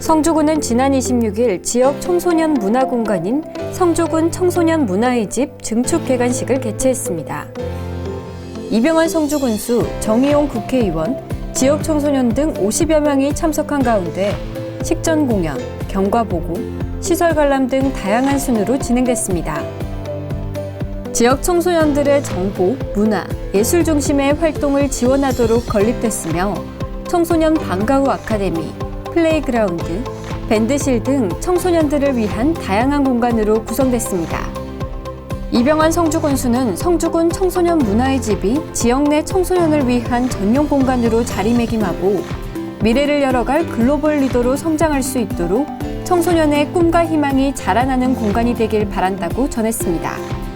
성주군은 지난 26일 지역 청소년 문화 공간인 성주군 청소년 문화의 집 증축 개관식을 개최했습니다. 이병헌 성주군수, 정의용 국회의원, 지역 청소년 등 50여 명이 참석한 가운데 식전 공연, 경과 보고, 시설 관람 등 다양한 순으로 진행됐습니다. 지역 청소년들의 정보, 문화, 예술 중심의 활동을 지원하도록 건립됐으며 청소년 방과 후 아카데미, 플레이그라운드, 밴드실 등 청소년들을 위한 다양한 공간으로 구성됐습니다. 이병환 성주군수는 성주군 청소년 문화의 집이 지역 내 청소년을 위한 전용 공간으로 자리매김하고 미래를 열어갈 글로벌 리더로 성장할 수 있도록 청소년의 꿈과 희망이 자라나는 공간이 되길 바란다고 전했습니다.